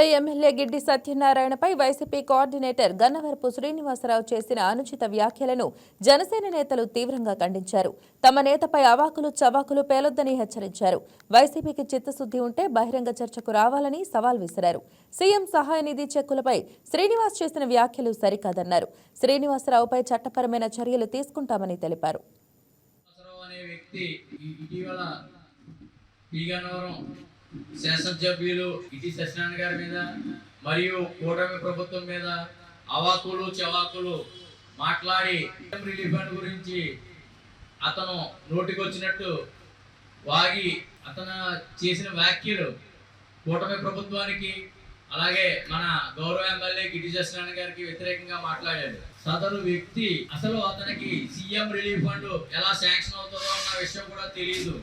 ఇక ఎమ్మెల్యే గిడ్డి సత్యనారాయణపై YCP coordinator Gannavarapu Srinivasarao చేసిన అనుచిత వ్యాఖ్యలను జనసేన నేతలు తీవ్రంగా ఖండించారు. తమ నేతపై అవాకులు చవాకులు పేలొద్దని హెచ్చరించారు. వైసీపీకి చిత్తశుద్ధి ఉంటే బహిరంగ చర్చకు రావాలని సవాల్ విసిరారు. సీఎం సహాయ నిధి చెక్కులపై శ్రీనివాస్ చేసిన వ్యాఖ్యలు సరికాదన్నారు. శ్రీనివాసరావుపై చట్టపరమైన చర్యలు తీసుకుంటామని తెలిపారు. శాసనసభ్యులు ఇటీ సత్యనారాయణ గారి మీద మరియు కూటమి ప్రభుత్వం మీద అవాకులు చవాకులు మాట్లాడి రిలీఫ్ ఫండ్ గురించి అతను నోటికొచ్చినట్టు వాగి అతను చేసిన వ్యాఖ్యలు కూటమి ప్రభుత్వానికి అలాగే మన గౌరవ ఎమ్మెల్యే గిరి సత్యనారాయణ గారికి వ్యతిరేకంగా మాట్లాడాడు. సదరు వ్యక్తి అసలు అతనికి సీఎం రిలీఫ్ ఫండ్ ఎలా శాంక్షన్ అవుతుందో అన్న విషయం కూడా తెలియదు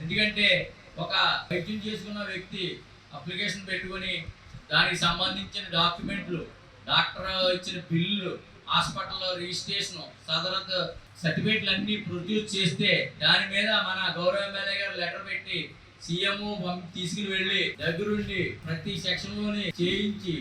ఎందుకంటే ఒక వైద్యం చేసుకున్న వ్యక్తి అప్లికేషన్ పెట్టుకొని దానికి సంబంధించిన డాక్యుమెంట్లు డాక్టర్ ఇచ్చిన బిల్లు హాస్పిటల్లో రిజిస్ట్రేషన్ సదరత్ సర్టిఫికేట్లు అన్నీ ప్రొడ్యూస్ చేస్తే దాని మీద మన గౌరవ ఎమ్మెల్యే గారు లెటర్ పెట్టి సీఎం తీసుకుని వెళ్ళి దగ్గరుండి ప్రతి సెక్షన్లోని చేయించి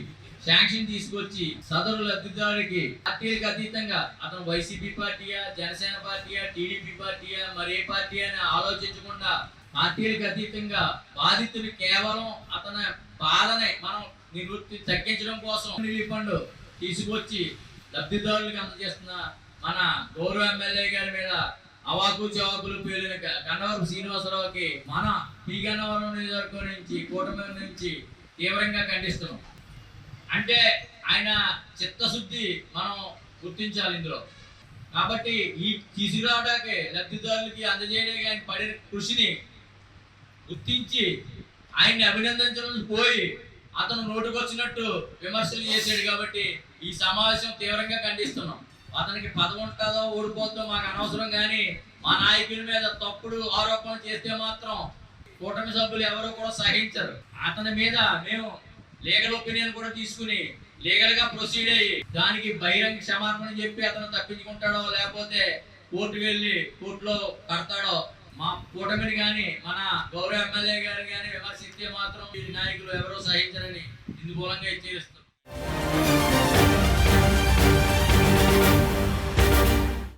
శాంక్షన్ తీసుకొచ్చి సదరు లబ్ధిదారుడికి పార్టీలకు అతీతంగా అతను వైసీపీ పార్టీయా జనసేన పార్టీయా టీడీపీ పార్టీయా మరి ఏ పార్టీ అని ఆలోచించకుండా పార్టీలకు అతీతంగా బాధితులు కేవలం అతని బాధని మనం నివృత్తి తగ్గించడం కోసం రిలీఫ్ ఫండ్ తీసుకొచ్చి లబ్ధిదారులకు అందజేస్తున్న మన గౌరవ ఎమ్మెల్యే గారి మీద అవాకు చవాకులు పేలిన గన్నవరం శ్రీనివాసరావుకి మన పి గన్నవరం నియోజకవర్గం నుంచి కూటమి నుంచి తీవ్రంగా ఖండిస్తున్నాం. అంటే ఆయన చిత్తశుద్ధి మనం గుర్తించాలి ఇందులో. కాబట్టి ఈ తీసుకురావడానికి లబ్ధిదారులకి అందజేయడానికి ఆయన పడిన కృషిని గుర్తించి ఆయన్ని అభినందించడం పోయి అతను నోటుకొచ్చినట్టు విమర్శలు చేశాడు కాబట్టి ఈ సమావేశం తీవ్రంగా ఖండిస్తున్నాం. అతనికి పదవి ఉంటుందో ఓడిపోతుందో మాకు అనవసరం కానీ మా నాయకుల మీద తప్పుడు ఆరోపణలు చేస్తే మాత్రం కూటమి సభ్యులు ఎవరు కూడా సహించరు. అతని మీద మేము లీగల్ ఒపీనియన్ కూడా తీసుకుని లీగల్గా ప్రొసీడ్ అయ్యి దానికి బహిరంగ క్షమాపణ చెప్పి అతను తప్పించుకుంటాడో లేకపోతే కోర్టు వెళ్ళి కోర్టులో కడతాడో మా కూటమిని కానీ మన గౌరవ ఎమ్మెల్యే గారు కానీ విమర్శిస్తే మాత్రం ఈ నాయకులు ఎవరో సహించరని ఇందు మూలంగా హెచ్చరిస్తారు